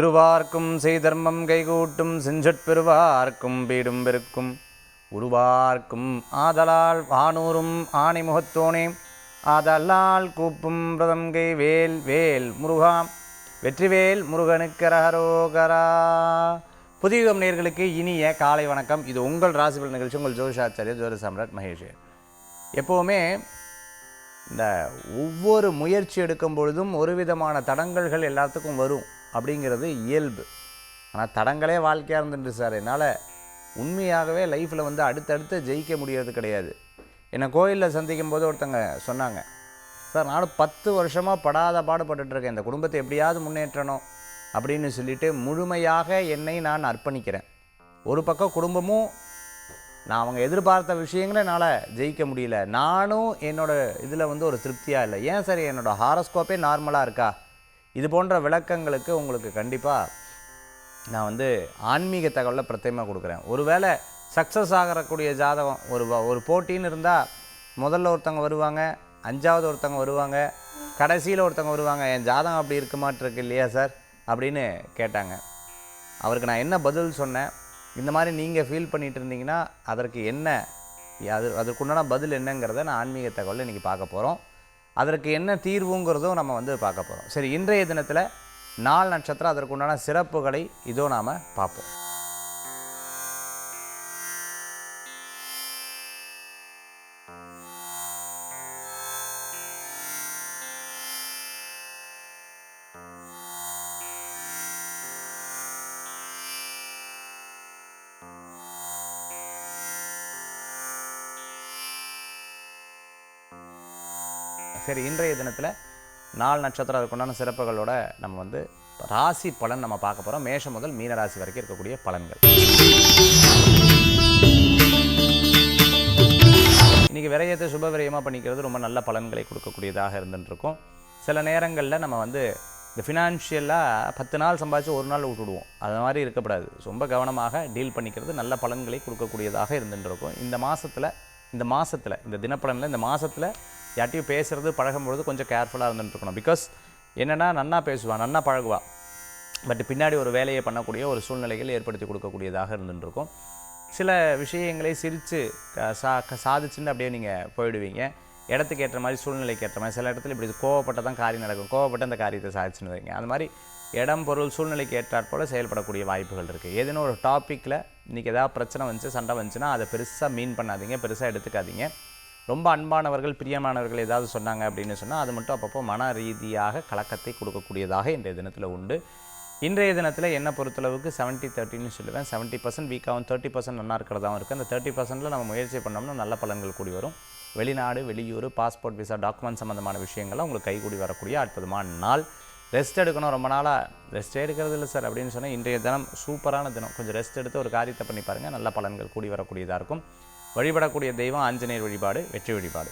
திருவார்க்கும் செய்தர்மம் கைகூட்டும் செஞ்சற்பெருவார்க்கும் பீடும் பெருக்கும். உருவார்க்கும் ஆதலால் வானூரும் ஆணிமுகத்தோனே ஆதலால் கூப்பும் பிரதங்கை வேல் வேல் முருகா வெற்றிவேல் முருகனுக்கரகரோகரா புதியுகம் நேர்களுக்கு இனிய காலை வணக்கம். இது உங்கள் ராசிபல் நிகழ்ச்சி. உங்கள் ஜோஷாச்சாரிய ஜோர சம்ராட் மகேஷ். எப்போவுமே இந்த ஒவ்வொரு முயற்சி எடுக்கும் பொழுதும் ஒரு விதமான தடங்கல்கள் எல்லாத்துக்கும் வரும். அப்படிங்கிறது இயல்பு. ஆனால் தடங்களே வாழ்க்கையாக இருந்துட்டு சார். என்னால் உண்மையாகவே லைஃப்பில் வந்து அடுத்தடுத்து ஜெயிக்க முடியறது கிடையாது. என்னை கோயிலில் சந்திக்கும் போது ஒருத்தங்க சொன்னாங்க சார் நானும் பத்து வருஷமாக படாத பாடுபட்டுருக்கேன் இருக்கேன் இந்த குடும்பத்தை எப்படியாவது முன்னேற்றணும் அப்படின்னு சொல்லிட்டு முழுமையாக என்னை நான் அர்ப்பணிக்கிறேன். ஒரு பக்கம் குடும்பமும் நான் அவங்க எதிர்பார்த்த விஷயங்களை என்னால் ஜெயிக்க முடியல. நானும் என்னோடய இதில் வந்து ஒரு திருப்தியாக இல்லை. ஏன் சார்? என்னோட ஹாரஸ்கோப்பே நார்மலாக இருக்கா? இது போன்ற விளக்கங்களுக்கு உங்களுக்கு கண்டிப்பாக நான் வந்து ஆன்மீக தகவலை பிரத்யமாக கொடுக்குறேன். ஒருவேளை சக்ஸஸ் ஆகக்கூடிய ஜாதகம் ஒரு ஒரு போட்டின்னு இருந்தால் முதல்ல ஒருத்தவங்க வருவாங்க அஞ்சாவது ஒருத்தவங்க வருவாங்க கடைசியில் ஒருத்தவங்க வருவாங்க என் ஜாதகம் அப்படி இருக்க மாட்டிருக்கு இல்லையா சார்? அப்படின்னு கேட்டாங்க. அவருக்கு நான் என்ன பதில் சொன்னேன்? இந்த மாதிரி நீங்கள் ஃபீல் பண்ணிகிட்டு இருந்தீங்கன்னா அதற்கு என்ன அது அதற்குண்டான பதில் என்னங்கிறத நான் ஆன்மீக தகவலில் இன்றைக்கி பார்க்க போகிறோம் அதற்கு என்ன தீர்வுங்கிறதும் நம்ம வந்து பார்க்க போகிறோம் சரி இன்றைய தினத்தில் நாள் நட்சத்திரம் அதற்கு உண்டான சிறப்புகளை இதோ நாம் பார்ப்போம். சரி இன்றைய தினத்தில் நாலு நட்சத்திரம் அதுக்குண்டான சிறப்புகளோட நம்ம வந்து ராசி பலன் நம்ம பார்க்க போகிறோம் மேஷம் முதல் மீன ராசி வரைக்கும் இருக்கக்கூடிய பலன்கள். இன்றைக்கி விரயத்தை சுப விரயமாக பண்ணிக்கிறது ரொம்ப நல்ல பலன்களை கொடுக்கக்கூடியதாக இருந்துட்டுருக்கும். சில நேரங்களில் நம்ம வந்து இந்த ஃபினான்ஷியலாக பத்து நாள் சம்பாதிச்சு ஒரு நாள் விட்டுடுவோம். அது மாதிரி இருக்கக்கூடாது. ரொம்ப கவனமாக டீல் பண்ணிக்கிறது நல்ல பலன்களை கொடுக்கக்கூடியதாக இருந்துட்டு இருக்கும் இந்த மாதத்தில் இந்த மாதத்தில் இந்த தினப்பலனில் இந்த மாதத்தில் யார்ட்டையும் பேசுகிறது பழகும்பொழுது கொஞ்சம் கேர்ஃபுல்லாக இருந்துட்டுருக்கணும் பிகாஸ் என்னென்னா நன்னா பேசுவாள் நன்னா பழகுவா. பட் பின்னாடி ஒரு வேலையை பண்ணக்கூடிய ஒரு சூழ்நிலைகள் ஏற்படுத்தி கொடுக்கக்கூடியதாக இருந்துருக்கும் சில விஷயங்களை சிரித்து சா க- சாதிச்சுன்னு அப்படியே நீங்கள் போயிடுவீங்க. இடத்துக்கு ஏற்ற மாதிரி சூழ்நிலைக்கு ஏற்ற மாதிரி. சில இடத்துல இப்படி கோவப்பட்ட தான் காரியம் நடக்கும். கோவப்பட்டு அந்த காரியத்தை சாதிச்சுன்னு வைங்க. அது மாதிரி இடம் பொருள் சூழ்நிலைக்கு ஏற்றாற் போல் செயல்படக்கூடிய வாய்ப்புகள் இருக்குது ஏதேனும் ஒரு டாப்பிக்கில் இன்றைக்கி ஏதாவது பிரச்சனை வந்துச்சு சண்டை வந்துச்சுன்னா அதை பெருசாக மீன் பண்ணாதீங்க பெருசாக எடுத்துக்காதீங்க. ரொம்ப அன்பானவர்கள் பிரியமானவர்கள் ஏதாவது சொன்னாங்க அப்படின்னு சொன்னால் அது மட்டும் அப்பப்போ மன ரீதியாக கலக்கத்தை கொடுக்கக்கூடியதாக இன்றைய தினத்தில் உண்டு. இன்றைய தினத்தில் என்னை பொறுத்தளவுக்கு செவன்ட்டி தேர்ட்டின்னு சொல்லுவேன். செவன்ட்டி பர்சன்ட் வீக்காகவும் தேர்ட்டி பர்சன்ட் நல்லா இருக்கிறதாவும் இருக்குது அந்த தேர்ட்டி பர்சன்ட்டில் நம்ம முயற்சி பண்ணோம்னா நல்ல பலன்கள் கூடி வரும். வெளிநாடு வெளியூர் பாஸ்போர்ட் விசா டாக்குமெண்ட் சம்மந்தமான விஷயங்கள்லாம் உங்களுக்கு கைகூடி வரக்கூடிய அற்புதமான நாள். ரெஸ்ட் எடுக்கணும் ரொம்ப நாளாக ரெஸ்ட் எடுக்கிறது இல்லை சார் அப்படின்னு சொன்னால் இன்றைய தினம் சூப்பரான தினம். கொஞ்சம் ரெஸ்ட் எடுத்து ஒரு காரியத்தை பண்ணி பாருங்கள் நல்ல பலன்கள் கூடி வரக்கூடியதாக இருக்கும். வழிபடக்கூடிய தெய்வம் ஆஞ்சநேயர் வழிபாடு வெற்றி வழிபாடு.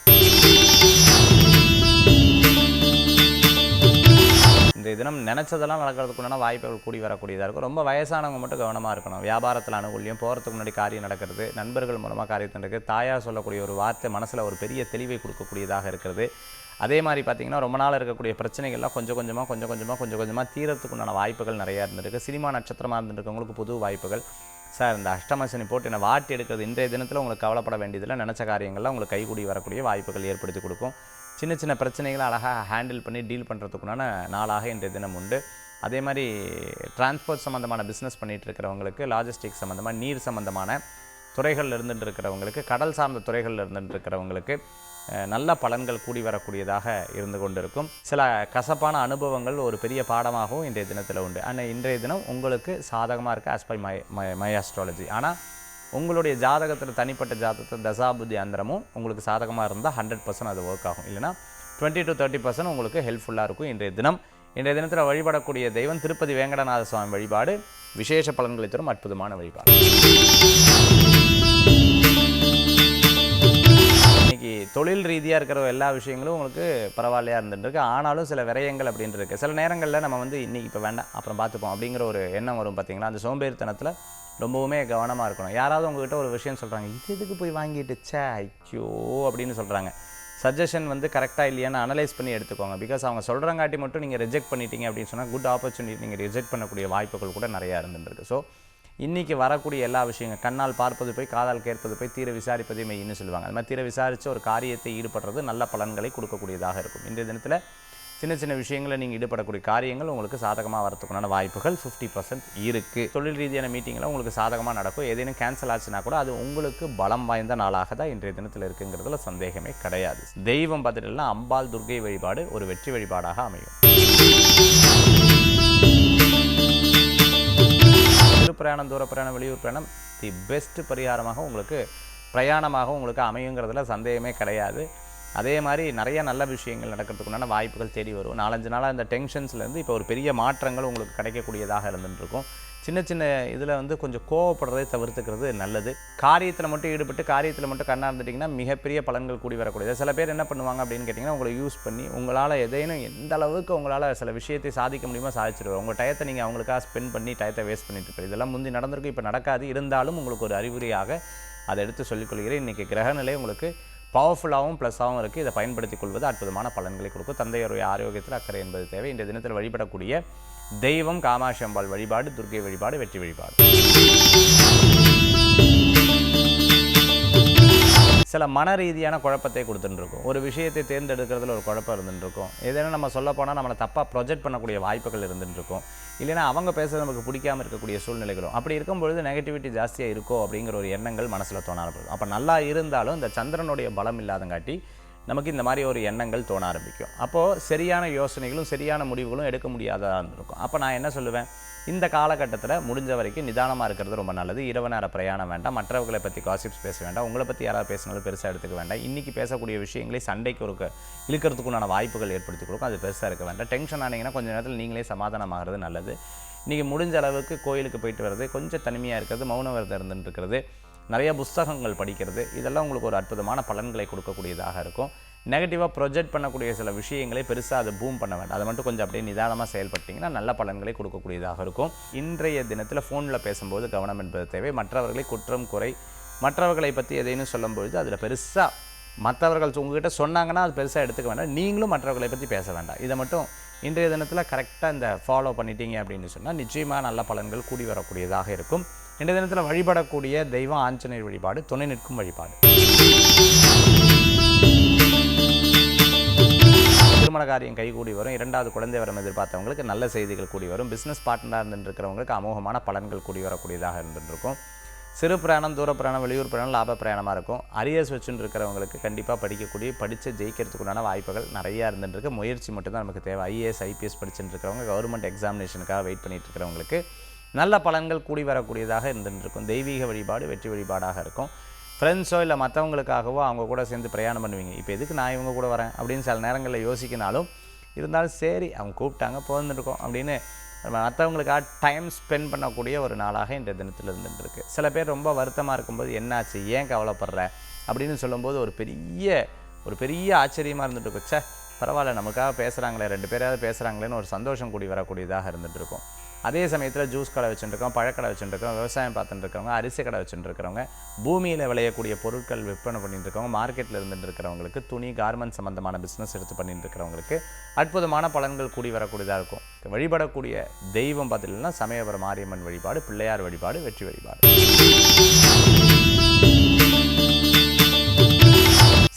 இன்றைய தினம் நினச்சதெல்லாம் நடக்கிறதுக்குண்டான வாய்ப்புகள் கூடி வரக்கூடியதாக இருக்கும். ரொம்ப வயசானவங்க மட்டும் கவனமாக இருக்கணும். வியாபாரத்தில் அனுகூலியம் போகிறதுக்கு முன்னாடி காரியம் நடக்கிறது நண்பர்கள் மூலமாக காரியத்தில் நடக்குது தாயார் சொல்லக்கூடிய ஒரு வார்த்தை மனசில் ஒரு பெரிய தெளிவை கொடுக்கக்கூடியதாக இருக்கிறது. அதே மாதிரி பார்த்திங்கன்னா ரொம்ப நாள் இருக்கக்கூடிய பிரச்சனைகள்லாம் கொஞ்சம் கொஞ்சமாக கொஞ்சம் கொஞ்சமாக கொஞ்சம் கொஞ்சமாக தீரத்துக்குண்டான வாய்ப்புகள் நிறையா இருந்திருக்கு. சினிமா நட்சத்திரமாக இருந்திருக்கவங்களுக்கு புது வாய்ப்புகள். சார் இந்த அஷ்டமசனி போட்டு என்னை வாட்டி எடுக்கிறது இன்றைய தினத்தில் உங்களுக்கு கவலைப்பட வேண்டியதில் நினச்ச காரியங்கள்லாம் உங்களுக்கு கைகூடி வரக்கூடிய வாய்ப்புகள் ஏற்படுத்தி கொடுக்கும். சின்ன சின்ன பிரச்சனைகளை அழகாக ஹேண்டில் பண்ணி டீல் பண்ணுறதுக்குண்டான நாளாக இன்றைய தினம் உண்டு. அதே மாதிரி டிரான்ஸ்போர்ட் சம்மந்தமான பிஸ்னஸ் பண்ணிகிட்டு இருக்கிறவங்களுக்கு லாஜிஸ்டிக் சம்மந்தமாக நீர் சம்மந்தமான துறைகளில் இருந்துட்டு இருக்கிறவங்களுக்கு கடல் சார்ந்த துறைகளில் இருந்துட்டு இருக்கிறவங்களுக்கு நல்ல பலன்கள் கூடி வரக்கூடியதாக இருந்து கொண்டிருக்கும். சில கசப்பான அனுபவங்கள் ஒரு பெரிய பாடமாகவும் இன்றைய தினத்தில் உண்டு. ஆனால் இன்றைய தினம் உங்களுக்கு சாதகமாக இருக்குது as by my my astrology ஆனால் உங்களுடைய ஜாதகத்தில் தனிப்பட்ட ஜாதகத்தில் தசாபுதி அந்தரமும் உங்களுக்கு சாதகமாக இருந்தால் ஹண்ட்ரட் பர்சன்ட் அது ஒர்க் ஆகும். இல்லைனா டுவெண்ட்டி டு தேர்ட்டி பர்சன்ட் உங்களுக்கு ஹெல்ப்ஃபுல்லாக இருக்கும் இன்றைய தினம். இன்றைய தினத்தில் வழிபடக்கூடிய தெய்வம் திருப்பதி வேங்கடநாத சுவாமி வழிபாடு. விசேஷ பலன்களை தரும் அற்புதமான வழிபாடு. இன்றைக்கி தொழில் ரீதியாக இருக்கிற எல்லா விஷயங்களும் உங்களுக்கு பரவாயில்லையா இருந்துட்டுருக்கு. ஆனாலும் சில விரயங்கள் அப்படின்ட்டு இருக்குது சில நேரங்களில் நம்ம வந்து இன்னைக்கு இப்போ வேண்டாம் அப்புறம் பார்த்துப்போம் அப்படிங்கிற ஒரு எண்ணம் வரும் பார்த்திங்களா அந்த சோம்பேறித்தனத்தில் ரொம்பவுமே கவனமாக இருக்கணும். யாராவது உங்ககிட்ட ஒரு விஷயம் சொல்கிறாங்க இது எதுக்கு போய் வாங்கிட்டு சே ஐயோ அப்படின்னு சொல்கிறாங்க சஜஷன் வந்து கரெக்டாக இல்லையான்னு அனலைஸ் பண்ணி எடுத்துக்கோங்க. பிகாஸ் அவங்க சொல்கிறங்காட்டி மட்டும் நீங்கள் ரிஜெக்ட் பண்ணிட்டீங்க அப்படின்னு சொன்னால் குட் ஆப்பர்ச்சுனிட்டி நீங்கள் ரிஜெக்ட் பண்ணக்கூடிய வாய்ப்புகள் கூட நிறையா இருந்துருக்கு ஸோ இன்றைக்கி வரக்கூடிய எல்லா விஷயங்கள் கண்ணால் பார்ப்பது போய் காதால் கேட்பது போய் தீர விசாரிப்பதே மெய்ன்னு சொல்லுவாங்க. அது மாதிரி தீர விசாரித்து ஒரு காரியத்தை ஈடுபடுறது நல்ல பலன்களை கொடுக்கக்கூடியதாக இருக்கும். இன்றைய தினத்தில் சின்ன சின்ன விஷயங்களில் நீங்கள் ஈடுபடக்கூடிய காரியங்கள் உங்களுக்கு சாதகமாக வரதுக்குண்டான வாய்ப்புகள் ஃபிஃப்டி பர்சன்ட் இருக்குது தொழில் ரீதியான மீட்டிங்கில் உங்களுக்கு சாதகமாக நடக்கும். ஏதேனும் கேன்சல் ஆச்சுன்னா கூட அது உங்களுக்கு பலம் வாய்ந்த நாளாக தான் இன்றைய தினத்தில் இருக்குங்கிறதுல சந்தேகமே கிடையாது. தெய்வம் பார்த்துட்டுலாம் அம்பாள் துர்கை வழிபாடு ஒரு வெற்றி வழிபாடாக அமையும். பிரயாணம் தூர பிரயாணம் வெளியூர் பிரயாணம் தி பெஸ்ட் பரிகாரமாக உங்களுக்கு பிரயாணமாக உங்களுக்கு அமையுங்கிறதுல சந்தேகமே கிடையாது. அதே மாதிரி நிறைய நல்ல விஷயங்கள் நடக்கிறதுக்குண்டான வாய்ப்புகள் தேடி வரும். நாலஞ்சு நாளாக இந்த டென்ஷன்ஸ்லேருந்து இப்போ ஒரு பெரிய மாற்றங்கள் உங்களுக்கு கிடைக்கக்கூடியதாக இருந்துகிட்டு இருக்கும் சின்ன சின்ன இதில் வந்து கொஞ்சம் கோவப்படுறதை தவிர்த்துக்கிறது நல்லது. காரியத்தில் மட்டும் ஈடுபட்டு காரியத்தில் மட்டும் கண்ணா இருந்துட்டிங்கன்னா மிகப்பெரிய பலன்கள் கூடி வரக்கூடியது. சில பேர் என்ன பண்ணுவாங்க அப்படின்னு கேட்டிங்கன்னா உங்களை யூஸ் பண்ணி உங்களால் எதையும் எந்த அளவுக்கு உங்களால் சில விஷயத்தை சாதிக்க முடியுமோ சாதிச்சிருவாங்க. உங்கள் டயத்தை நீங்கள் அவங்களுக்காக ஸ்பெண்ட் பண்ணி டயத்தை வேஸ்ட் பண்ணிட்டு இருப்பீங்க. இதெல்லாம் முந்தி நடந்திருக்கும் இப்போ நடக்காது. இருந்தாலும் உங்களுக்கு ஒரு அறிகுறியாக அதை எடுத்து சொல்லிக்கொள்கிறேன் இன்றைக்கி கிரகநிலை உங்களுக்கு பவர்ஃபுல்லாகவும் ப்ளஸ்ஸாகவும் இருக்குது இதை பயன்படுத்திக் கொள்வது அற்புதமான பலன்களை கொடுக்கும். தந்தையருடைய ஆரோக்கியத்தில் அக்கறை என்பது தேவை. இந்த தினத்தில் வழிபடக்கூடிய தெய்வம் காமாட்சி அம்பாள் வழிபாடு துர்க்கை வழிபாடு வெற்றி வழிபாடு. சில மன ரீதியான குழப்பத்தை கொடுத்துட்டுருக்கும். ஒரு விஷயத்தை தேர்ந்தெடுக்கிறதுல ஒரு குழப்பம் இருந்துட்டுருக்கும். ஏதேனும் நம்ம சொல்ல போனால் நம்மளை தப்பாக ப்ரொஜெக்ட் பண்ணக்கூடிய வாய்ப்புகள் இருந்துட்டுருக்கும். இல்லைனா இல்லைன்னா அவங்க பேசுறது நமக்கு பிடிக்காம இருக்கக்கூடிய சூழ்நிலைகளும். அப்படி இருக்கும்பொழுது நெகட்டிவிட்டி ஜாஸ்தியாக இருக்கோ அப்படிங்கிற ஒரு எண்ணங்கள் மனசில் தோண ஆரம்பிக்கும். அப்போ நல்லா இருந்தாலும் இந்த சந்திரனுடைய பலம் இல்லாதங்காட்டி நமக்கு இந்த மாதிரி ஒரு எண்ணங்கள் தோண ஆரம்பிக்கும். அப்போது சரியான யோசனைகளும் சரியான முடிவுகளும் எடுக்க முடியாததாக இருந்திருக்கும். அப்போ நான் என்ன சொல்லுவேன்? இந்த காலகட்டத்தில் முடிஞ்ச வரைக்கும் நிதானமாக இருக்கிறது ரொம்ப நல்லது. இரவு நேர பிரயாணம் வேண்டாம். மற்றவர்களை பற்றி காசிப்ஸ் பேச வேண்டாம். உங்களை பற்றி யாராவது பேசினாலும் பெருசாக எடுத்துக்க வேண்டாம். இன்றைக்கி பேசக்கூடிய விஷயங்களை சண்டைக்கு ஒரு இழுக்கிறதுக்குண்டான வாய்ப்புகள் ஏற்படுத்தி கொடுக்கும். அது பெருசாக இருக்க வேண்டாம். டென்ஷன் ஆனீங்கன்னா கொஞ்சம் நேரத்தில் நீங்களே சமாதானமாகிறது நல்லது. நீங்கள் முடிஞ்ச அளவுக்கு கோயிலுக்கு போயிட்டு வர்றது கொஞ்சம் தனிமையாக இருக்கிறது மௌன விரதம் இருந்துட்டு இருக்கிறது நிறைய புஸ்தகங்கள் படிக்கிறது. இதெல்லாம் உங்களுக்கு ஒரு அற்புதமான பலன்களை கொடுக்கக்கூடியதாக இருக்கும். நெகட்டிவாக ப்ரொஜெக்ட் பண்ணக்கூடிய சில விஷயங்களை பெருசாக அதை பூம் பண்ண வேண்டாம். அதை மட்டும் கொஞ்சம் அப்படியே நிதானமாக செயல்பட்டிங்கன்னா நல்ல பலன்களை கொடுக்கக்கூடியதாக இருக்கும். இன்றைய தினத்தில் ஃபோனில் பேசும்போது கவனம் என்பது தேவை. மற்றவர்களை குற்றம் குறை மற்றவர்களை பற்றி எதையும் சொல்லும்பொழுது அதில் பெருசாக மற்றவர்கள் உங்ககிட்ட சொன்னாங்கன்னா அது பெருசாக எடுத்துக்க வேண்டாம். நீங்களும் மற்றவர்களை பற்றி பேச வேண்டாம். இதை மட்டும் இன்றைய தினத்தில் கரெக்டாக இந்த ஃபாலோ பண்ணிட்டீங்க அப்படின்னு சொன்னால் நிச்சயமாக நல்ல பலன்கள் கூடி வரக்கூடியதாக இருக்கும். இன்றைய தினத்தில் வழிபடக்கூடிய தெய்வம் ஆஞ்சநேயர் வழிபாடு துணை நிற்கும் வழிபாடு. திருமண காரியம் கைகூடி வரும். இரண்டாவது குழந்தை வரம் எதிர்பார்த்தவங்களுக்கு நல்ல செய்திகள் கூடி வரும். பிஸ்னஸ் பார்ட்னராக இருந்துருக்கிறவங்களுக்கு அமோகமான பலன்கள் கூடி வரக்கூடியதாக இருந்துருக்கும் சிறு பிரயாணம் தூர பிரயாணம் வெளியூர் பிரயாணம் லாப பிரயாணமாக இருக்கும். அரியர்ஸ் வச்சுன்னு இருக்கிறவங்களுக்கு கண்டிப்பாக படிக்கக்கூடிய படித்து ஜெயிக்கிறதுக்குண்டான வாய்ப்புகள் நிறையா இருந்துருக்கு முயற்சி மட்டும்தான் நமக்கு தேவை. ஐஏஎஸ் ஐபிஎஸ் படிச்சுட்டு இருக்கிறவங்க கவர்மெண்ட் எக்ஸாமினேஷனுக்காக வெயிட் பண்ணிட்டு இருக்கிறவங்களுக்கு நல்ல பலன்கள் கூடி வரக்கூடியதாக இருந்துருக்கும். தெய்வீக வழிபாடு வெற்றி வழிபாடாக இருக்கும். ஃப்ரெண்ட்ஸோ இல்லை மற்றவங்களுக்காகவோ அவங்க கூட சேர்ந்து பிரயாணம் பண்ணுவீங்க. இப்போ எதுக்கு நான் இவங்க கூட வரேன்? அப்படின்னு சில நேரங்களில் யோசிக்கினாலும் இருந்தாலும் சரி அவங்க கூப்பிட்டாங்க போந்துருக்கோம் அப்படின்னு மற்றவங்களுக்காக டைம் ஸ்பெண்ட் பண்ணக்கூடிய ஒரு நாளாக இந்த தினத்தில் இருந்துட்டுருக்கு சில பேர் ரொம்ப வருத்தமாக இருக்கும்போது என்னாச்சு? ஏன் கவலைப்படுற? அப்படின்னு சொல்லும்போது ஒரு பெரிய ஒரு பெரிய ஆச்சரியமாக இருந்துட்டு இருக்கும் பரவாயில்ல நமக்காக பேசுகிறாங்களே ரெண்டு பேராவது பேசுகிறாங்களேன்னு ஒரு சந்தோஷம் கூடி வரக்கூடியதாக இருந்துகிட்டு இருக்கும் அதே சமயத்தில் ஜூஸ் கடை வச்சுட்டுருக்கோம் பழக்கடை வச்சுட்டுருக்கோம் விவசாயம் பார்த்துட்டு இருக்கவங்க அரிசி கடை வச்சுட்டு இருக்கிறவங்க பூமியில் விளையக்கூடிய பொருட்கள் விற்பனை பண்ணிட்டு இருக்கவங்க மார்க்கெட்டில் இருந்துட்டு இருக்கிறவங்களுக்கு துணி கார்மெண்ட் சம்மந்தமான பிஸ்னஸ் எடுத்து பண்ணிட்டு இருக்கிறவங்களுக்கு அற்புதமான பலன்கள் கூடி வரக்கூடியதாக இருக்கும். வழிபடக்கூடிய தெய்வம் பார்த்தீங்கன்னா சமயபுரம் மாரியம்மன் வழிபாடு பிள்ளையார் வழிபாடு வெற்றி வழிபாடு.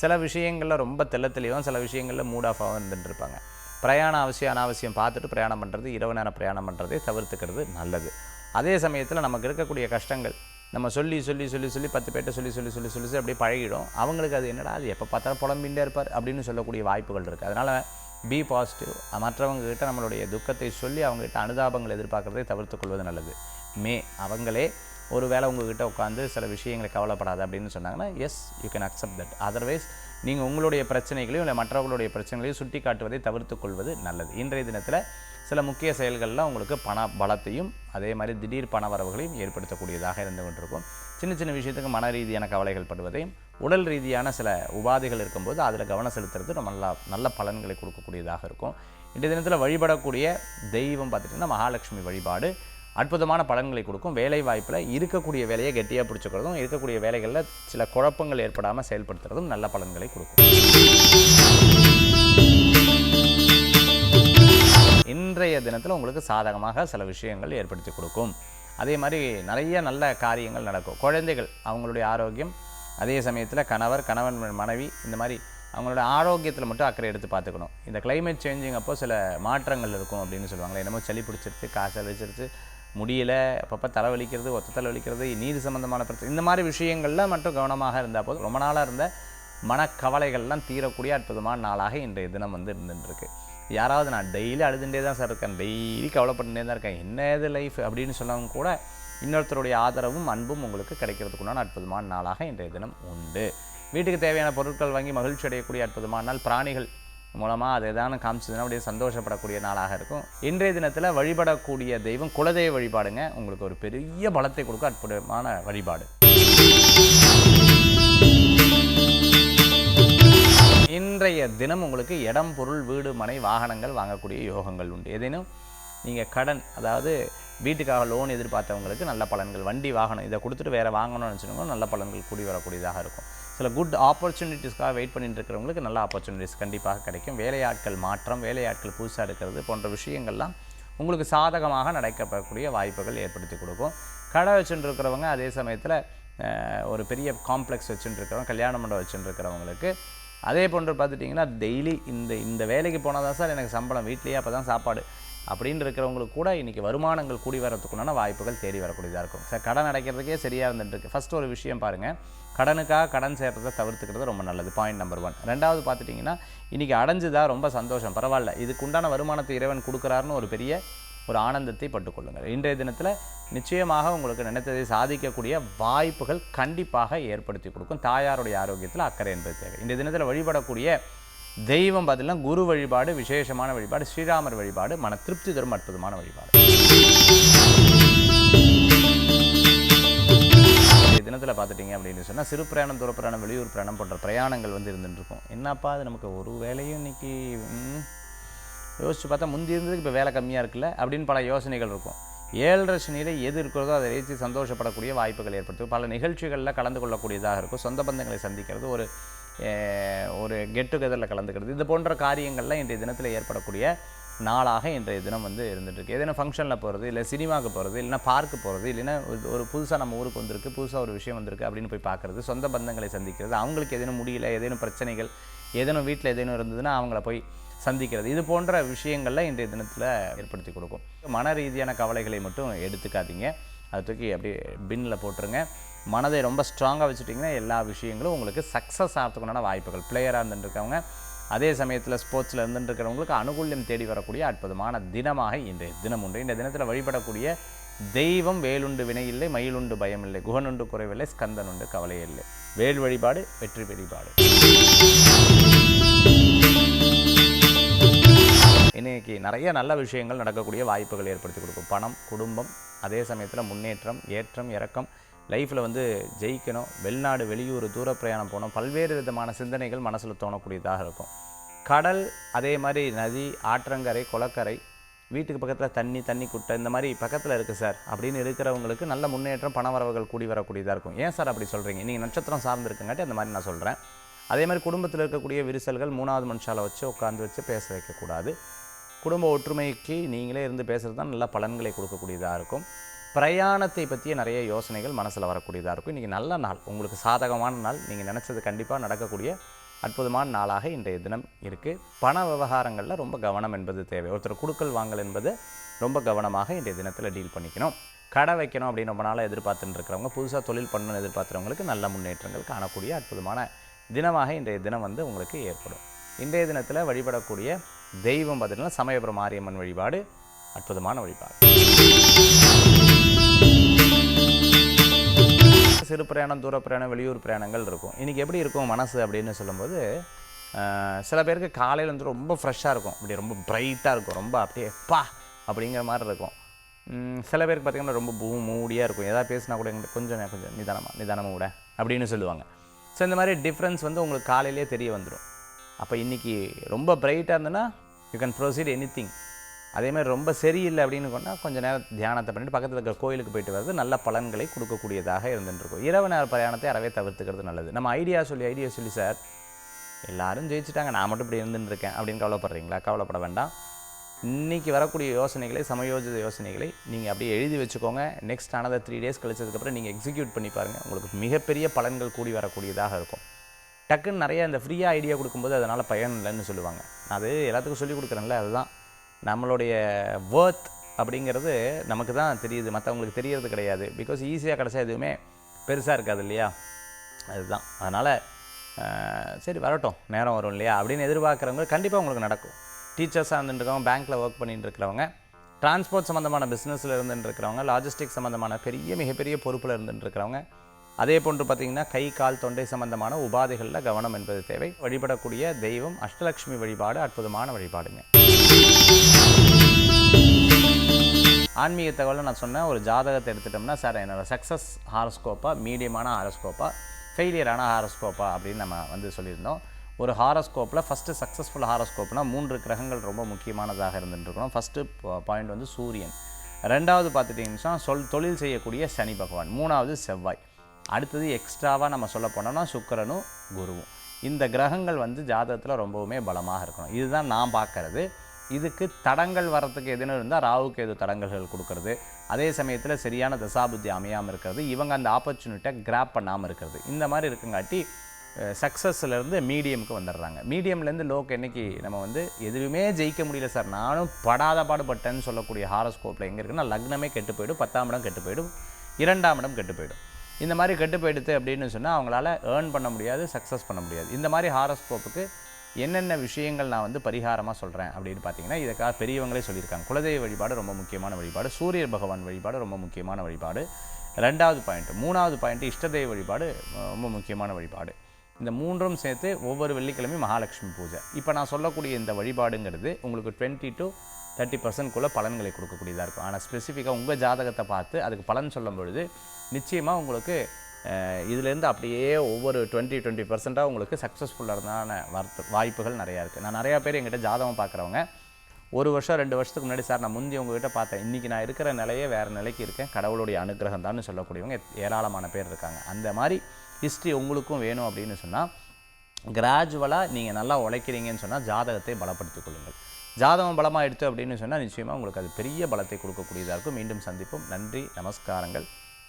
சில விஷயங்களில் ரொம்ப தெள்ள சில விஷயங்களில் மூட் ஆஃபாகவும் இருந்துட்டு இருப்பாங்க பிரயாணம் அவசியம் அனாவசியம் பார்த்துட்டு பிரயாணம் பண்ணுறது இரவு நேரம் பிரயாணம் பண்ணுறதை தவிர்த்துக்கிறது நல்லது. அதே சமயத்தில் நமக்கு இருக்கக்கூடிய கஷ்டங்கள் நம்ம சொல்லி சொல்லி சொல்லி சொல்லி பத்து பேர்ட்ட சொல்லி சொல்லி சொல்லி சொல்லி சொல்லி அப்படியே பழகிடும். அவங்களுக்கு அது என்னடா அது எப்போ பார்த்தாலும் புலம்பின்ண்டே இருப்பார் அப்படின்னு சொல்லக்கூடிய வாய்ப்புகள் இருக்குது அதனால் பி பாசிட்டிவ் மற்றவங்ககிட்ட நம்மளுடைய துக்கத்தை சொல்லி அவங்ககிட்ட அனுதாபங்கள் எதிர்பார்க்குறதை தவிர்த்து கொள்வது நல்லது. மே அவங்களே ஒரு வேளை உங்ககிட்ட உட்காந்து சில விஷயங்களை கவலைப்படாது அப்படின்னு சொன்னாங்கன்னா yes you can accept that otherwise நீங்கள் உங்களுடைய பிரச்சனைகளையும் இல்லை மற்றவர்களுடைய பிரச்சனைகளையும் சுட்டி காட்டுவதை தவிர்த்து கொள்வது நல்லது. இன்றைய தினத்தில் சில முக்கிய செயல்கள்லாம் உங்களுக்கு பண பலத்தையும் அதே மாதிரி திடீர் பண வரவுகளையும் ஏற்படுத்தக்கூடியதாக இருந்து கொண்டிருக்கும். சின்ன சின்ன விஷயத்துக்கு மன ரீதியான கவலைகள் படுவதையும் உடல் ரீதியான சில உபாதைகள் இருக்கும்போது அதில் கவனம் செலுத்துறது நம்ம நல்லா நல்ல பலன்களை கொடுக்கக்கூடியதாக இருக்கும். இன்றைய தினத்தில் வழிபடக்கூடிய தெய்வம் பார்த்துட்டிங்கன்னா மகாலட்சுமி வழிபாடு. அற்புதமான பலன்களை கொடுக்கும். வேலை வாய்ப்பில் இருக்கக்கூடிய வேலையை கெட்டியாக பிடிச்சிக்கிறதும் இருக்கக்கூடிய வேலைகளில் சில குழப்பங்கள் ஏற்படாமல் செயல்படுத்துறதும் நல்ல பலன்களை கொடுக்கும். இன்றைய தினத்தில் உங்களுக்கு சாதகமாக சில விஷயங்கள் ஏற்படுத்தி கொடுக்கும். அதே மாதிரி நிறைய நல்ல காரியங்கள் நடக்கும். குழந்தைகள் அவங்களுடைய ஆரோக்கியம் அதே சமயத்தில் கணவர் கணவன் மனைவி இந்த மாதிரி அவங்களோட ஆரோக்கியத்தில் மட்டும் அக்கறை எடுத்து பார்த்துக்கணும். இந்த கிளைமேட் சேஞ்சிங் அப்போ சில மாற்றங்கள் இருக்கும் அப்படின்னு சொல்லுவாங்களே என்னமோ சளி பிடிச்சிருச்சு காய்ச்சல் வச்சிருச்சு முடியல அப்பப்போ தலைவலிக்கிறது ஒத்த தலைவலிக்கிறது நீர் சம்மந்தமான பிரச்சனை இந்த மாதிரி விஷயங்களில் மட்டும் கவனமாக இருந்தால் போதும். ரொம்ப நாளாக இருந்த மனக்கவலைகள்லாம் தீரக்கூடிய அற்புதமான நாளாக இன்றைய தினம் வந்து இருந்துருக்கு யாராவது நான் டெய்லி அழுதுண்டே தான் சார் இருக்கேன் டெய்லி கவலைப்பட்டுட்டே தான் இருக்கேன் என்ன இது லைஃப் அப்படின்னு சொன்னவங்க கூட இன்னொருத்தருடைய ஆதரவும் அன்பும் உங்களுக்கு கிடைக்கிறதுக்குண்டான அற்புதமான நாளாக இன்றைய தினம் உண்டு. வீட்டுக்கு தேவையான பொருட்கள் வாங்கி மகிழ்ச்சி அடையக்கூடிய அற்புதமான நாள் பிராணிகள் மூலமாக அதை எதான காமிச்சதுன்னா அப்படியே சந்தோஷப்படக்கூடிய நாளாக இருக்கும். இன்றைய தினத்தில் வழிபடக்கூடிய தெய்வம் குலதெய்வ வழிபாடுங்க. உங்களுக்கு ஒரு பெரிய பலத்தை கொடுக்க அற்புதமான வழிபாடு. இன்றைய தினம் உங்களுக்கு இடம் பொருள் வீடு மனை வாகனங்கள் வாங்கக்கூடிய யோகங்கள் உண்டு. ஏதேனும் நீங்கள் கடன் அதாவது வீட்டுக்காக லோன் எதிர்பார்த்தவங்களுக்கு நல்ல பலன்கள். வண்டி வாகனம் இதை கொடுத்துட்டு வேறு வாங்கணும்னு நினச்சினோங்க நல்ல பலன்கள் கூடி வரக்கூடியதாக இருக்கும். சில குட் ஆப்பர்ச்சுனிட்டிஸ்க்காக வெயிட் பண்ணிட்டு இருக்கிறவங்களுக்கு நல்ல ஆப்பர்ச்சுனிட்டிஸ் கண்டிப்பாக கிடைக்கும். வேலையாட்கள் மாற்றம் வேலையாட்கள் புதுசாக எடுக்கிறது போன்ற விஷயங்கள்லாம் உங்களுக்கு சாதகமாக நடக்கப்படக்கூடிய வாய்ப்புகள் ஏற்படுத்தி கொடுக்கும். கடை வச்சுட்டு அதே சமயத்தில் ஒரு பெரிய காம்ப்ளெக்ஸ் வச்சுட்டுருக்கிறவங்க கல்யாண மண்டபம் வச்சுட்டு அதே போன்று பார்த்துட்டிங்கன்னா டெய்லி இந்த இந்த வேலைக்கு போனால் தான் சார் எனக்கு சம்பளம். வீட்லேயே அப்போ தான் சாப்பாடு. அப்படின்னு இருக்கிறவங்களுக்கு கூட இன்றைக்கி வருமானங்கள் கூடி வரத்துக்குண்டான வாய்ப்புகள் தேடி வரக்கூடியதாக இருக்கும். சார் கடன் அடைக்கிறதுக்கே சரியாக இருந்துட்டுருக்கு ஃபஸ்ட் ஒரு விஷயம் பாருங்கள் கடனுக்காக கடன் சேர்றதை தவிர்த்துக்கிறது ரொம்ப நல்லது. பாயிண்ட் நம்பர் ஒன் ரெண்டாவது பார்த்துட்டிங்கன்னா இன்றைக்கி அடைஞ்சுதா ரொம்ப சந்தோஷம். பரவாயில்ல. இதுக்குண்டான வருமானத்தை இறைவன் கொடுக்குறாருன்னு ஒரு பெரிய ஒரு ஆனந்தத்தை பட்டுக்கொள்ளுங்கள் இன்றைய தினத்தில் நிச்சயமாக உங்களுக்கு நினைத்ததை சாதிக்கக்கூடிய வாய்ப்புகள் கண்டிப்பாக ஏற்படுத்தி கொடுக்கும். தாயாருடைய ஆரோக்கியத்தில் அக்கறை என்பது தேவை. இன்றைய தினத்தில் வழிபடக்கூடிய தெய்வம் பார்த்தீங்கன்னா குரு வழிபாடு விசேஷமான வழிபாடு ஸ்ரீராமர் வழிபாடு மன திருப்தி தரும் அற்புதமான வழிபாடு. தினத்தில் பார்த்துட்டிங்க அப்படின்னு சொன்னால் சிறு பிரயாணம் தூர பிரயாணம் வெளியூர் பிரயாணம் போன்ற பிரயாணங்கள் வந்து இருந்துட்டுருக்கும். என்னப்பா அது நமக்கு ஒரு வேலையும் இன்னைக்கு யோசிச்சு பார்த்தா முந்தி இருந்ததுக்கு இப்போ வேலை கம்மியாக இருக்குல்ல அப்படின்னு பல யோசனைகள் இருக்கும். ஏழரை சனியில் எது இருக்கிறதோ அதை வைத்து சந்தோஷப்படக்கூடிய வாய்ப்புகள் ஏற்படுத்தும். பல நிகழ்ச்சிகளில் கலந்து கொள்ளக்கூடியதாக இருக்கும். சொந்த பந்தங்களை சந்திக்கிறது ஒரு ஒரு கெட் டுகெதரில் கலந்துக்கிறது. இது போன்ற காரியங்கள்லாம் இன்றைய தினத்தில் ஏற்படக்கூடிய நாளாக இன்றைய தினம் வந்து இருந்துகிட்ருக்கு இருக்கு ஏதேனும் ஃபங்க்ஷனில் போகிறது இல்லை சினிமாவுக்கு போகிறது இல்லைன்னா பார்க்கு போகிறது இல்லைன்னா ஒரு- ஒரு புதுசாக நம்ம ஊருக்கு வந்திருக்கு புதுசாக ஒரு விஷயம் வந்திருக்கு அப்படின்னு போய் பார்க்குறது சொந்த பந்தங்களை சந்திக்கிறது அவங்களுக்கு எதேனும் முடியல ஏதேனும் பிரச்சனைகள் ஏதேனும் வீட்டில் ஏதேனும் இருந்ததுன்னா அவங்கள போய் சந்திக்கிறது. இது போன்ற விஷயங்கள்லாம் இன்றைய தினத்தில் ஏற்படுத்தி கொடுக்கும். மன ரீதியான கவலைகளை மட்டும் எடுத்துக்காதீங்க. அதை தூக்கி அப்படியே பின்னில் போட்டுருங்க. மனதை ரொம்ப ஸ்ட்ராங்காக வச்சுட்டிங்கன்னா எல்லா விஷயங்களும் உங்களுக்கு சக்ஸஸ் ஆகிறதுக்குண்டான வாய்ப்புகள். பிளேயராக இருந்துருக்கவங்க அதே சமயத்தில் ஸ்போர்ட்ஸில் இருந்துருக்கிறவங்களுக்கு அனுகூல்யம் தேடி வரக்கூடிய அற்புதமான தினமாக இன்றைய தினம் உண்டு. இந்த தினத்தில் வழிபடக்கூடிய தெய்வம் வேலுண்டு வினையில்லை மயிலுண்டு பயமில்லை குகனுண்டு குறைவில்லை ஸ்கந்தனுண்டு கவலை இல்லை. வேல் வழிபாடு வெற்றி வழிபாடு. இன்றைக்கி நிறைய நல்ல விஷயங்கள் நடக்கக்கூடிய வாய்ப்புகள் ஏற்படுத்தி கொடுக்கும். பணம் குடும்பம் அதே சமயத்தில் முன்னேற்றம் ஏற்றம் இறக்கம் லைஃப்பில் வந்து ஜெயிக்கணும் வெளிநாடு வெளியூர் தூர பிரயாணம் போகணும் பல்வேறு விதமான சிந்தனைகள் மனசில் தோணக்கூடியதாக இருக்கும். கடல் அதே மாதிரி நதி ஆற்றங்கரை குளக்கரை வீட்டுக்கு பக்கத்தில் தண்ணி தண்ணி குட்டை இந்த மாதிரி பக்கத்தில் இருக்குது சார். அப்படின்னு இருக்கிறவங்களுக்கு நல்ல முன்னேற்றம் பண வரவுகள் கூடி வரக்கூடியதாக இருக்கும். ஏன் சார் அப்படி சொல்கிறீங்க நீங்கள் நட்சத்திரம் சார்ந்திருக்கங்காட்டி அந்த மாதிரி நான் சொல்கிறேன் அதே மாதிரி குடும்பத்தில் இருக்கக்கூடிய விரிசல்கள் மூணாவது மனுஷால வச்சு உட்காந்து வச்சு பேச வைக்கக்கூடாது. குடும்ப ஒற்றுமைக்கு நீங்களே இருந்து பேசுகிறது தான் நல்ல பலன்களை கொடுக்கக்கூடியதாக இருக்கும். பிரயாணத்தை பற்றிய நிறைய யோசனைகள் மனசில் வரக்கூடியதாக இருக்கும். இன்றைக்கி நல்ல நாள். உங்களுக்கு சாதகமான நாள். நீங்கள் நினச்சது கண்டிப்பாக நடக்கக்கூடிய அற்புதமான நாளாக இன்றைய தினம் இருக்குது பண விவகாரங்களில் ரொம்ப கவனம் என்பது தேவை. ஒருத்தர் குடுக்கல் வாங்கல் என்பது ரொம்ப கவனமாக இன்றைய தினத்தில் டீல் பண்ணிக்கணும். கடை வைக்கணும் அப்படின்னு ரொம்ப நாளாக எதிர்பார்த்துட்டு இருக்கிறவங்க புதுசாக தொழில் பண்ணணும்னு எதிர்பார்க்குறவங்களுக்கு நல்ல முன்னேற்றங்கள் காணக்கூடிய அற்புதமான தினமாக இன்றைய தினம் வந்து உங்களுக்கு ஏற்படும். இன்றைய தினத்தில் வழிபடக்கூடிய தெய்வம் பார்த்தீங்கன்னா சமயபுரம் மாரியம்மன் வழிபாடு. அற்புதமான வழிபாடு. சிறு பிரயாணம் தூர பிரயாணம் வெளியூர் பிரயாணங்கள் இருக்கும். இன்றைக்கி எப்படி இருக்கும் மனசு அப்படின்னு சொல்லும்போது சில பேருக்கு காலையில் வந்து ரொம்ப ஃப்ரெஷ்ஷாக இருக்கும். அப்படி ரொம்ப ப்ரைட்டாக இருக்கும். ரொம்ப அப்படியே பா! அப்படிங்கிற மாதிரி இருக்கும். சில பேருக்கு பார்த்திங்கன்னா ரொம்ப பூ மூடியாக இருக்கும். எதாவது பேசினா கூட எங்களுக்கு கொஞ்சம் கொஞ்சம் நிதானமாக நிதானமாக விட அப்படின்னு சொல்லுவாங்க. ஸோ இந்த மாதிரி டிஃப்ரென்ஸ் வந்து உங்களுக்கு காலையிலே தெரிய வந்துடும் அப்போ இன்றைக்கி ரொம்ப ப்ரைட்டாக இருந்ததுன்னா you can proceed anything அதேமாதிரி ரொம்ப சரியில்லை அப்படின்னு கொண்டா கொஞ்சம் நேரம் தியானத்தை பண்ணிட்டு பக்கத்தில் இருக்கிற கோயிலுக்கு போயிட்டு வர்றது நல்ல பலன்களை கொடுக்கக்கூடியதாக இருந்துட்டுருக்கும் இரவு நேர பிரயாணத்தை அறவே தவிர்த்துக்கிறது நல்லது. நம்ம ஐடியா சொல்லி ஐடியா சொல்லி சார் எல்லாரும் ஜெயிச்சிட்டாங்க. நான் மட்டும் இப்படி இருந்துட்டு இருக்கேன். அப்படின்னு கவலைப்படுறீங்களா? கவலைப்பட வேண்டாம். இன்னைக்கு வரக்கூடிய யோசனைகளை சமயோஜித யோசனைகளை நீங்கள் அப்படியே எழுதி வச்சுக்கோங்க. நெக்ஸ்ட் ஆனதர் த்ரீ டேஸ் கழிச்சதுக்கப்புறம் நீங்கள் எக்ஸிக்யூட் பண்ணி பாருங்கள் உங்களுக்கு மிகப்பெரிய பலன்கள் கூடி வரக்கூடியதாக இருக்கும். டக்குன்னு நிறைய இந்த ஃப்ரீயாக ஐடியா கொடுக்கும்போது அதனால் பயன் இல்லைன்னு சொல்லுவாங்க. நான் அது எல்லாத்துக்கும் சொல்லி கொடுக்குறேன்ல அதுதான். நம்மளுடைய வேர்த் அப்படிங்கிறது நமக்கு தான் தெரியுது. மற்றவங்களுக்கு தெரியறது கிடையாது. பிகாஸ் ஈஸியாக கிடச்சா எதுவுமே பெருசாக இருக்காது இல்லையா? அதுதான். அதனால் சரி வரட்டும். நேரம் வரும் இல்லையா? அப்படின்னு எதிர்பார்க்குறவங்க கண்டிப்பாக உங்களுக்கு நடக்கும். டீச்சர்ஸாக இருந்துட்டுருக்கவங்க பேங்க்கில் ஒர்க் பண்ணிட்டு இருக்கிறவங்க டிரான்ஸ்போர்ட் சம்மந்தமான பிஸ்னஸில் இருந்துட்டு இருக்கிறவங்க லாஜிஸ்டிக் சம்மந்தமான பெரிய மிகப்பெரிய பொறுப்பில் இருந்துட்டு இருக்கிறவங்க அதே போன்று பார்த்திங்கன்னா கை கால் தொண்டை சம்பந்தமான உபாதைகளில் கவனம் என்பது தேவை. வழிபடக்கூடிய தெய்வம் அஷ்டலக்ஷ்மி வழிபாடு அற்புதமான வழிபாடுங்க. ஆன்மீக தகவலை நான் சொன்னேன் ஒரு ஜாதகத்தை எடுத்துட்டோம்னா சார் என்னோடய சக்ஸஸ் ஹாரஸ்கோப்பா மீடியமான ஹாரஸ்கோப்பா ஃபெயிலியரான ஹாரஸ்கோப்பா அப்படின்னு நம்ம வந்து சொல்லியிருந்தோம். ஒரு ஹாரஸ்கோப்பில் ஃபஸ்ட்டு சக்ஸஸ்ஃபுல் ஹாரஸ்கோப்னால் மூன்று கிரகங்கள் ரொம்ப முக்கியமானதாக இருந்துட்டுருக்கணும். ஃபஸ்ட்டு பாயிண்ட் வந்து சூரியன். ரெண்டாவது பார்த்துட்டிங்கன்னா சொல் தொழில் செய்யக்கூடிய சனி பகவான். மூணாவது செவ்வாய். அடுத்தது எக்ஸ்ட்ராவாக நம்ம சொல்ல போனோம்னா சுக்கிரனும் குருவும். இந்த கிரகங்கள் வந்து ஜாதகத்தில் ரொம்பவுமே பலமாக இருக்கணும். இதுதான் நான் பார்க்குறது. இதுக்கு தடங்கள் வர்றதுக்கு எதுன்னு இருந்தால் ராவுக்கு எது தடங்கல்கள் கொடுக்கறது. அதே சமயத்தில் சரியான தசாபுத்தி அமையாமல் இருக்கிறது. இவங்க அந்த ஆப்பர்ச்சுனிட்டியை கிராப் பண்ணாமல் இருக்கிறது. இந்த மாதிரி இருக்குங்காட்டி சக்ஸஸ்லேருந்து மீடியமுக்கு வந்துடுறாங்க. மீடியம்லேருந்து லோக்கு என்றைக்கு நம்ம வந்து எதுவுமே ஜெயிக்க முடியல சார். நானும் படாத பாடுபட்டேன்னு சொல்லக்கூடிய ஹாரஸ்கோப்பில் எங்கே இருக்குன்னா லக்னமே கெட்டு போயிடும். பத்தாம் இடம் கெட்டு போயிடும். இரண்டாம் இடம் கெட்டு போயிடும். இந்த மாதிரி கெட்டு போயிடுது அப்படின்னு சொன்னால் அவங்களால ஏர்ன் பண்ண முடியாது சக்ஸஸ் பண்ண முடியாது. இந்த மாதிரி ஹாரஸ்கோப்புக்கு என்னென்ன விஷயங்கள் நான் வந்து பரிகாரமாக சொல்கிறேன் அப்படின்னு பார்த்தீங்கன்னா இதுக்காக பெரியவங்களே சொல்லியிருக்காங்க. குலதெய்வ வழிபாடு ரொம்ப முக்கியமான வழிபாடு. சூரிய பகவான் வழிபாடு ரொம்ப முக்கியமான வழிபாடு. ரெண்டாவது பாயிண்ட் மூணாவது பாயிண்ட் இஷ்டதெய்வ வழிபாடு ரொம்ப முக்கியமான வழிபாடு. இந்த மூன்றும் சேர்த்து ஒவ்வொரு வெள்ளிக்கிழமையும் மகாலட்சுமி பூஜை. இப்போ நான் சொல்லக்கூடிய இந்த வழிபாடுங்கிறது உங்களுக்கு டுவெண்ட்டி டு தேர்ட்டி பர்சன்ட்குள்ளே பலன்களை கொடுக்கக்கூடியதாக இருக்கும். ஆனால் ஸ்பெசிஃபிக்காக உங்கள் ஜாதகத்தை பார்த்து அதுக்கு பலன் சொல்லும் பொழுது நிச்சயமாக உங்களுக்கு இதுலேருந்து அப்படியே ஒவ்வொரு டுவெண்ட்டி டுவெண்ட்டி பர்சண்ட்டாக உங்களுக்கு சக்ஸஸ்ஃபுல்லான வார்த்தை வாய்ப்புகள் நிறையா இருக்குது நான் நிறையா பேர் எங்கிட்ட ஜாதகம் பார்க்குறவங்க ஒரு வருஷம் ரெண்டு வருஷத்துக்கு முன்னாடி சார் நான் முந்தி உங்ககிட்ட பார்த்தேன். இன்றைக்கி நான் இருக்கிற நிலையே வேறு நிலைக்கு இருக்கேன். கடவுளுடைய அனுகிரகம் தான் சொல்லக்கூடியவங்க ஏராளமான பேர் இருக்காங்க. அந்த மாதிரி ஹிஸ்ட்ரி உங்களுக்கும் வேணும் அப்படின்னு சொன்னால் கிராஜுவலாக நீங்கள் நல்லா உழைக்கிறீங்கன்னு சொன்னால் ஜாதகத்தை பலப்படுத்திக் கொள்ளுங்கள். ஜாதகம் பலமாக எடுத்து அப்படின்னு சொன்னால் நிச்சயமாக உங்களுக்கு அது பெரிய பலத்தை கொடுக்கக்கூடியதாக இருக்கும். மீண்டும் சந்திப்போம். நன்றி நமஸ்காரங்கள்.